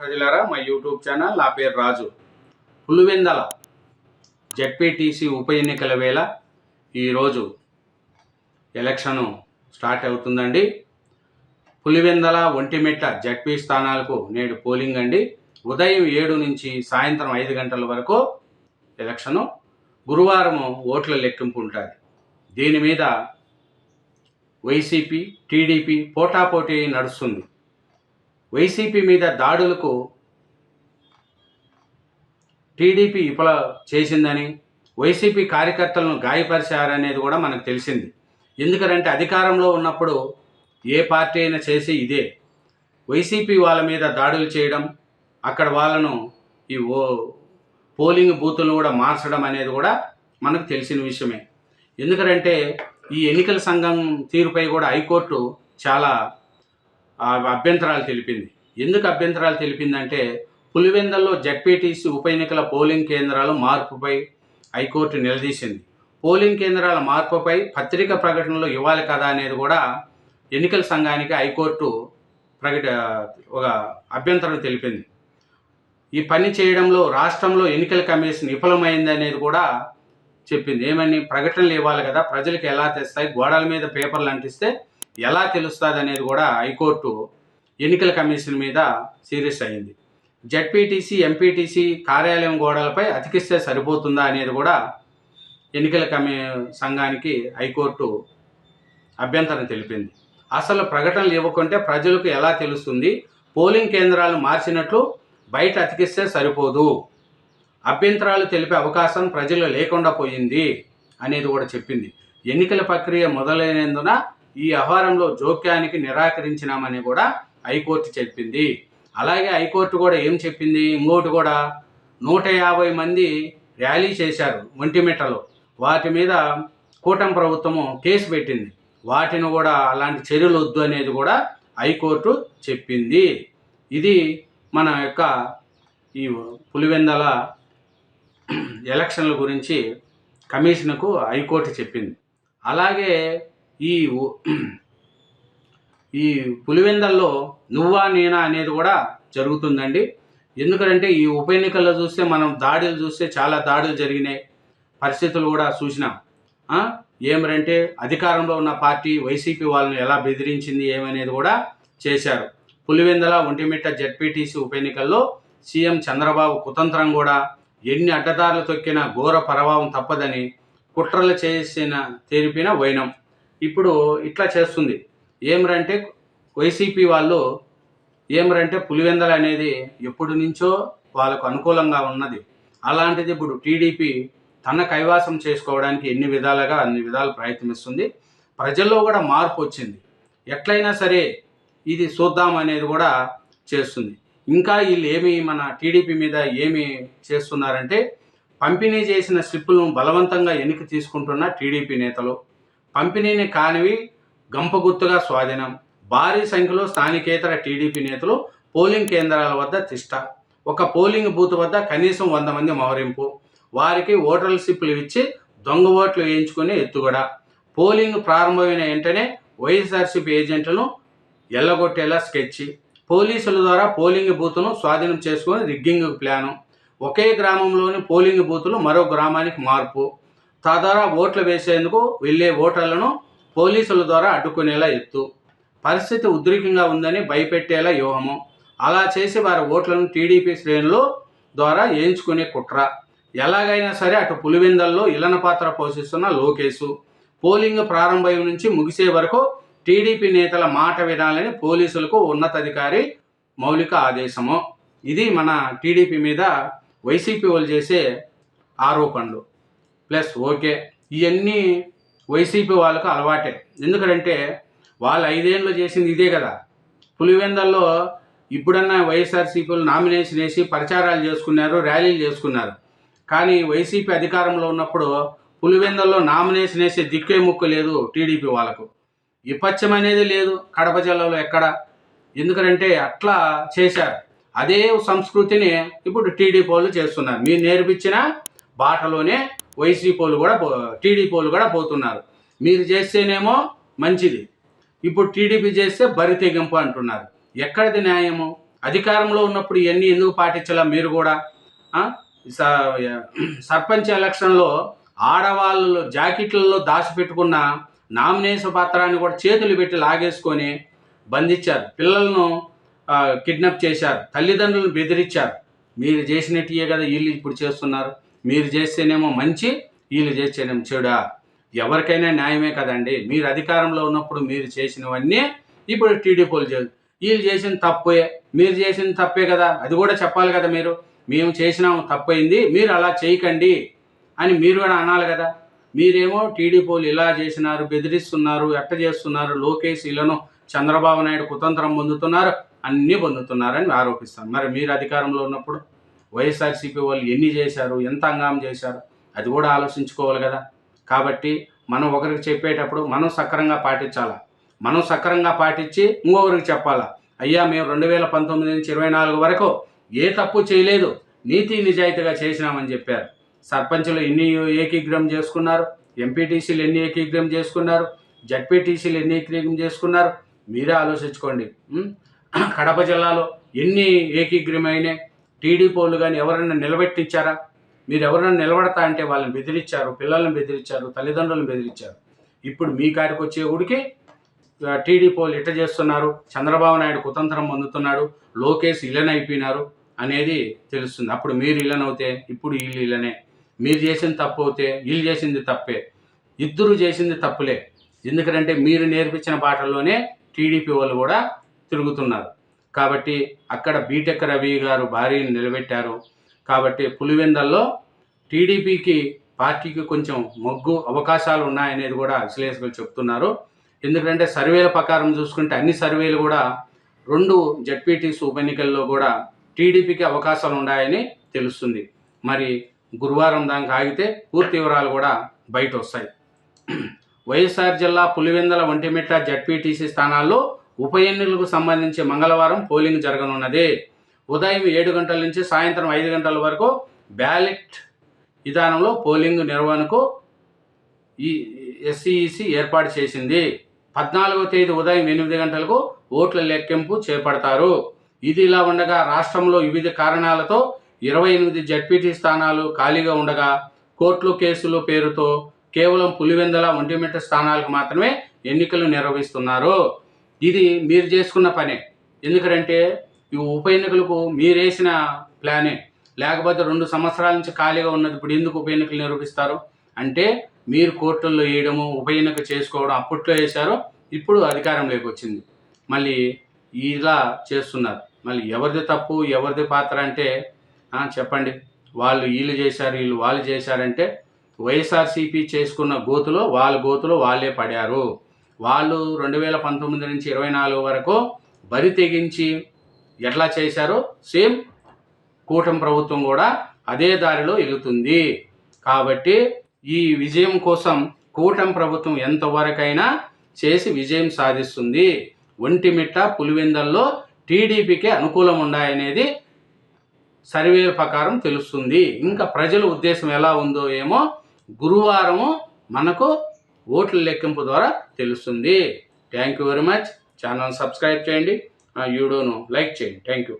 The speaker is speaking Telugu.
ప్రజలారా మా యూట్యూబ్ ఛానల్ నా పేరు రాజు. పులివెందల జడ్పీటీసీ ఉప ఎన్నికల వేళ ఈరోజు ఎలక్షను స్టార్ట్ అవుతుందండి. పులివెందల ఒంటిమిట్ట జడ్పీ స్థానాలకు నేడు పోలింగ్ అండి. ఉదయం ఏడు నుంచి సాయంత్రం ఐదు గంటల వరకు ఎలక్షను. గురువారం ఓట్ల లెక్కింపు ఉంటుంది. దీని మీద వైసీపీ టీడీపీ పోటాపోటీ నడుస్తుంది. వైసీపీ మీద దాడులకు టీడీపీ ఇపల చేసిందని వైసీపీ కార్యకర్తలను గాయపరిచారనేది కూడా మనకు తెలిసింది. ఎందుకంటే అధికారంలో ఉన్నప్పుడు ఏ పార్టీ అయినా చేసి ఇదే. వైసీపీ వాళ్ళ మీద దాడులు చేయడం అక్కడ వాళ్ళను ఈ ఓ పోలింగ్ బూతులను కూడా మార్చడం అనేది కూడా మనకు తెలిసిన విషయమే. ఎందుకంటే ఈ ఎన్నికల సంఘం తీరుపై కూడా హైకోర్టు చాలా అభ్యంతరాలు తెలిపింది. ఎందుకు అభ్యంతరాలు తెలిపిందంటే పులివెందల్లో జడ్పీటీసీ ఉప ఎన్నికల పోలింగ్ కేంద్రాల మార్పుపై హైకోర్టు నిలదీసింది. పోలింగ్ కేంద్రాల మార్పుపై పత్రిక ప్రకటనలో ఇవ్వాలి కదా అనేది కూడా ఎన్నికల సంఘానికి హైకోర్టు ప్రకట ఒక అభ్యంతరం తెలిపింది. ఈ పని చేయడంలో రాష్ట్రంలో ఎన్నికల కమిషన్ విఫలమైంది అనేది కూడా చెప్పింది. ఏమని? ప్రకటనలు ఇవ్వాలి కదా ప్రజలకు ఎలా తెస్తాయి? గోడల మీద పేపర్లు అంటిస్తే ఎలా తెలుస్తుంది అనేది కూడా హైకోర్టు ఎన్నికల కమిషన్ మీద సీరియస్ అయింది. జడ్పీటీసీ ఎంపీటీసీ కార్యాలయం గోడలపై అతికిస్తే సరిపోతుందా అనేది కూడా ఎన్నికల కమి సంఘానికి హైకోర్టు అభ్యంతరం తెలిపింది. అసలు ప్రకటనలు ఇవ్వకుంటే ప్రజలకు ఎలా తెలుస్తుంది? పోలింగ్ కేంద్రాలు మార్చినట్లు బయట అతికిస్తే సరిపోదు. అభ్యంతరాలు తెలిపే అవకాశం ప్రజలు లేకుండా పోయింది అనేది కూడా చెప్పింది. ఎన్నికల ప్రక్రియ మొదలైనందున ఈ వ్యవహారంలో జోక్యానికి నిరాకరించినామని కూడా హైకోర్టు చెప్పింది. అలాగే హైకోర్టు కూడా ఏం చెప్పింది? ఇంకోటి కూడా నూట యాభై మంది ర్యాలీ చేశారు ఒంటిమిట్టలో వాటి మీద కూటమి ప్రభుత్వము కేసు పెట్టింది. వాటిని కూడా అలాంటి చర్యలు వద్దు అనేది కూడా హైకోర్టు చెప్పింది. ఇది మన యొక్క ఈ పులివెందల ఎలక్షన్ల గురించి కమిషన్కు హైకోర్టు చెప్పింది. అలాగే ఈ ఈ పులివెందల్లో నువ్వా నేనా అనేది కూడా జరుగుతుందండి. ఎందుకంటే ఈ ఉప ఎన్నికల్లో చూస్తే మనం దాడులు చూస్తే చాలా దాడులు జరిగినాయి పరిస్థితులు కూడా చూసినాం. ఆ? ఏమరంటే అధికారంలో ఉన్న పార్టీ వైసీపీ వాళ్ళని ఎలా బెదిరించింది ఏమనేది కూడా చేశారు. పులివెందల ఒంటిమిట్ట జడ్పీటీసీ ఉప ఎన్నికల్లో సీఎం చంద్రబాబు కుతంత్రం కూడా ఎన్ని అడ్డదారులు తొక్కినా ఘోర ప్రభావం తప్పదని కుట్రలు చేసిన తెరిపిన వైనం. ఇప్పుడు ఇట్లా చేస్తుంది. ఏమరంటే వైసీపీ వాళ్ళు ఏమరంటే పులివెందల అనేది ఎప్పటి నుంచో వాళ్ళకు అనుకూలంగా ఉన్నది. అలాంటిది ఇప్పుడు టీడీపీ తన కైవాసం చేసుకోవడానికి ఎన్ని విధాలుగా అన్ని విధాలు ప్రయత్నిస్తుంది. ప్రజల్లో కూడా మార్పు వచ్చింది. ఎట్లయినా సరే ఇది చూద్దాం అనేది కూడా చేస్తుంది. ఇంకా వీళ్ళు ఏమి మన టీడీపీ మీద ఏమి చేస్తున్నారంటే పంపిణీ చేసిన స్లిప్పులను బలవంతంగా వెనక్కి తీసుకుంటున్న టీడీపీ నేతలు పంపిణీని కానివి గంపగుత్తుగా స్వాధీనం. భారీ సంఖ్యలో స్థానికేతర టీడీపీ నేతలు పోలింగ్ కేంద్రాల వద్ద తిష్ట. ఒక పోలింగ్ బూత్ వద్ద కనీసం వంద మంది మోహరింపు. వారికి ఓటర్ల స్లిప్పులు ఇచ్చి దొంగ ఓట్లు వేయించుకునే ఎత్తుగడ. పోలింగ్ ప్రారంభమైన వెంటనే వైఎస్ఆర్సీపీ ఏజెంట్లను ఎల్లగొట్టేలా స్కెచ్ పోలీసుల ద్వారా పోలింగ్ బూత్ను స్వాధీనం చేసుకుని రిగ్గింగ్ ప్లాను. ఒకే గ్రామంలోని పోలింగ్ బూతులు మరో గ్రామానికి మార్పు. తద్వారా ఓట్లు వేసేందుకు వెళ్ళే ఓటర్లను పోలీసుల ద్వారా అడ్డుకునేలా ఎత్తు. పరిస్థితి ఉద్రికంగా ఉందని భయపెట్టేలా వ్యూహము. అలా చేసి వారి ఓట్లను టీడీపీ శ్రేణులు ద్వారా వేయించుకునే కుట్ర. ఎలాగైనా సరే అటు పులివెందల్లో ఇలన పాత్ర పోషిస్తున్న లోకేశు. పోలింగ్ ప్రారంభం నుంచి ముగిసే వరకు టీడీపీ నేతల మాట వినాలని పోలీసులకు ఉన్నతాధికారి మౌలిక ఆదేశము. ఇది మన టీడీపీ మీద వైసీపీ వాళ్ళు చేసే ఆరోపణలు. ప్లస్ ఓకే ఇవన్నీ వైసీపీ వాళ్ళకు అలవాటే. ఎందుకంటే వాళ్ళు ఐదేళ్ళు చేసింది ఇదే కదా. పులివెందల్లో ఇప్పుడన్నా వైఎస్ఆర్సీపీలు నామినేషన్ వేసి ప్రచారాలు చేసుకున్నారు ర్యాలీలు చేసుకున్నారు. కానీ వైసీపీ అధికారంలో ఉన్నప్పుడు పులివెందల్లో నామినేషన్ వేసే దిక్కే ముక్కు లేదు టీడీపీ వాళ్ళకు. విపక్షం అనేది లేదు కడప జిల్లాలో ఎక్కడ. ఎందుకంటే అట్లా చేశారు. అదే సంస్కృతిని ఇప్పుడు టీడీపీ వాళ్ళు చేస్తున్నారు. మీరు నేర్పించిన బాటలోనే వైసీపీలు కూడా పో కూడా పోతున్నారు. మీరు చేస్తేనేమో మంచిది. ఇప్పుడు టీడీపీ చేస్తే బరి తెగింపు అంటున్నారు. ఎక్కడిది న్యాయము? అధికారంలో ఉన్నప్పుడు ఇవన్నీ ఎందుకు పాటించాలా మీరు కూడా? స- సర్పంచ్ ఎలక్షన్లో ఆడవాళ్ళు జాకెట్లలో దాచిపెట్టుకున్న నామినేషన్ పత్రాన్ని కూడా చేతులు పెట్టి లాగేసుకొని బంధించారు. పిల్లలను కిడ్నాప్ చేశారు. తల్లిదండ్రులను బెదిరించారు. మీరు చేసినట్టుయే కదా వీళ్ళు ఇప్పుడు చేస్తున్నారు. మీరు చేస్తేనేమో మంచి వీళ్ళు చేస్తేనేమో చెడా. ఎవరికైనా న్యాయమే కదండి. మీరు అధికారంలో ఉన్నప్పుడు మీరు చేసినవన్నీ ఇప్పుడు టీడీపీలు చే వీళ్ళు చేసిన తప్పే. మీరు చేసిన తప్పే కదా. అది కూడా చెప్పాలి కదా మీరు. మేము చేసినాము తప్పైంది. మీరు అలా చేయకండి అని మీరు కూడా అనాలి కదా. మీరేమో టీడీపీలు ఇలా చేసినారు బెదిరిస్తున్నారు ఎట్ట చేస్తున్నారు లోకేష్ ఇలాను చంద్రబాబు నాయుడు కుతంత్రం పొందుతున్నారు అన్నీ పొందుతున్నారని ఆరోపిస్తాను మరి మీరు అధికారంలో ఉన్నప్పుడు వైఎస్ఆర్సీపీ వాళ్ళు ఎన్ని చేశారు ఎంత అంగాం చేశారు అది కూడా ఆలోచించుకోవాలి కదా. కాబట్టి మనం ఒకరికి చెప్పేటప్పుడు మనం సక్రంగా పాటించాలా? మనం సక్రంగా పాటించి ఇంకొకరికి చెప్పాలా? అయ్యా మేము రెండు వేల పంతొమ్మిది నుంచి ఇరవై నాలుగు వరకు ఏ తప్పు చేయలేదు నీతి నిజాయితీగా చేసినామని చెప్పారు. సర్పంచులు ఎన్ని ఏకీగ్రహం చేసుకున్నారు ఎంపీటీసీలు ఎన్ని ఏకీగ్రహం చేసుకున్నారు జడ్పీటీసీలు ఎన్ని ఏకీగ్రహం చేసుకున్నారు మీరే ఆలోచించుకోండి. కడప జిల్లాలో ఎన్ని ఏకీగ్రహం టీడీపీ వాళ్ళు కానీ ఎవరైనా నిలబెట్టించారా? మీరు ఎవరైనా నిలబడతా అంటే వాళ్ళని బెదిరించారు పిల్లల్ని బెదిరించారు తల్లిదండ్రులను బెదిరించారు. ఇప్పుడు మీ కాడికి వచ్చే ఊడికి టీడీపీ వాళ్ళు ఇట్ట చేస్తున్నారు? చంద్రబాబు నాయుడు కుతంత్రం పొందుతున్నాడు లోకేష్ ఇలన్ అయిపోయినారు అనేది తెలుస్తుంది. అప్పుడు మీరు ఇలన్ అవుతే ఇప్పుడు వీళ్ళు ఇలనే. మీరు చేసిన తప్పు అవుతే వీళ్ళు చేసింది తప్పే. ఇద్దరు చేసింది తప్పులే. ఎందుకంటే మీరు నేర్పించిన బాటల్లోనే టీడీపీ వాళ్ళు కూడా తిరుగుతున్నారు. కాబట్టి అక్కడ బీటెక్ రవి గారు భార్యను నిలబెట్టారు. కాబట్టి పులివెందల్లో టీడీపీకి పార్టీకి కొంచెం మొగ్గు అవకాశాలు ఉన్నాయనేది కూడా విశ్లేషకులు చెప్తున్నారు. ఎందుకంటే సర్వేల ప్రకారం చూసుకుంటే అన్ని సర్వేలు కూడా రెండు జడ్పీటీసీ ఉప ఎన్నికల్లో కూడా టీడీపీకి అవకాశాలు ఉన్నాయని తెలుస్తుంది. మరి గురువారం దానికి ఆగితే పూర్తి వివరాలు కూడా బయట వస్తాయి వైఎస్ఆర్ జిల్లా పులివెందల ఒంటిమిట్ల జడ్పీటీసీ స్థానాల్లో ఉప ఎన్నికలకు సంబంధించి మంగళవారం పోలింగ్ జరగనున్నది. ఉదయం ఏడు గంటల నుంచి సాయంత్రం ఐదు గంటల వరకు బ్యాలెట్ విధానంలో పోలింగ్ నిర్వహణకు ఈ ఎస్సీఈసి ఏర్పాటు చేసింది. పద్నాలుగో తేదీ ఉదయం ఎనిమిది గంటలకు ఓట్ల లెక్కింపు చేపడతారు. ఇది ఇలా ఉండగా రాష్ట్రంలో వివిధ కారణాలతో ఇరవై ఎనిమిది జడ్పీటీ స్థానాలు ఖాళీగా ఉండగా కోర్టులు కేసులు పేరుతో కేవలం పులివెందల ఒంటిమిట్ట స్థానాలకు మాత్రమే ఎన్నికలు నిర్వహిస్తున్నారు. ఇది మీరు చేసుకున్న పనే. ఎందుకంటే ఈ ఉప ఎన్నికలకు మీరేసిన ప్లానే. లేకపోతే రెండు సంవత్సరాల నుంచి ఖాళీగా ఉన్నది ఇప్పుడు ఎందుకు ఉప ఎన్నికలు నిర్వహిస్తారు? అంటే మీరు కోర్టుల్లో వేయడము ఉప ఎన్నిక చేసుకోవడం అప్పట్లో వేశారు ఇప్పుడు అధికారంలోకి వచ్చింది. మళ్ళీ ఇలా చేస్తున్నారు. మళ్ళీ ఎవరిది తప్పు ఎవరిది పాత్ర అంటే చెప్పండి. వాళ్ళు వీళ్ళు చేశారు వీళ్ళు వాళ్ళు చేశారంటే వైఎస్ఆర్సీపీ చేసుకున్న గోతులో వాళ్ళ గోతులో వాళ్ళే పడారు. వాళ్ళు రెండు వేల పంతొమ్మిది నుంచి ఇరవై నాలుగు వరకు బరి తెగించి ఎట్లా చేశారో సేమ్ కూటమి ప్రభుత్వం కూడా అదే దారిలో వెళుతుంది కాబట్టి ఈ విజయం కోసం కూటమి ప్రభుత్వం ఎంతవరకైనా చేసి విజయం సాధిస్తుంది. ఒంటిమిట్ట పులివెందల్లో టీడీపీకి అనుకూలం ఉన్నాయనేది సర్వే ప్రకారం తెలుస్తుంది. ఇంకా ప్రజల ఉద్దేశం ఎలా ఉందో ఏమో గురువారము మనకు ఓట్ల లెక్కింపు ద్వారా తెలుస్తుంది. Thank you very much channel subscribe చేయండి. ఆ వీడియోను లైక్ చేయండి. Thank you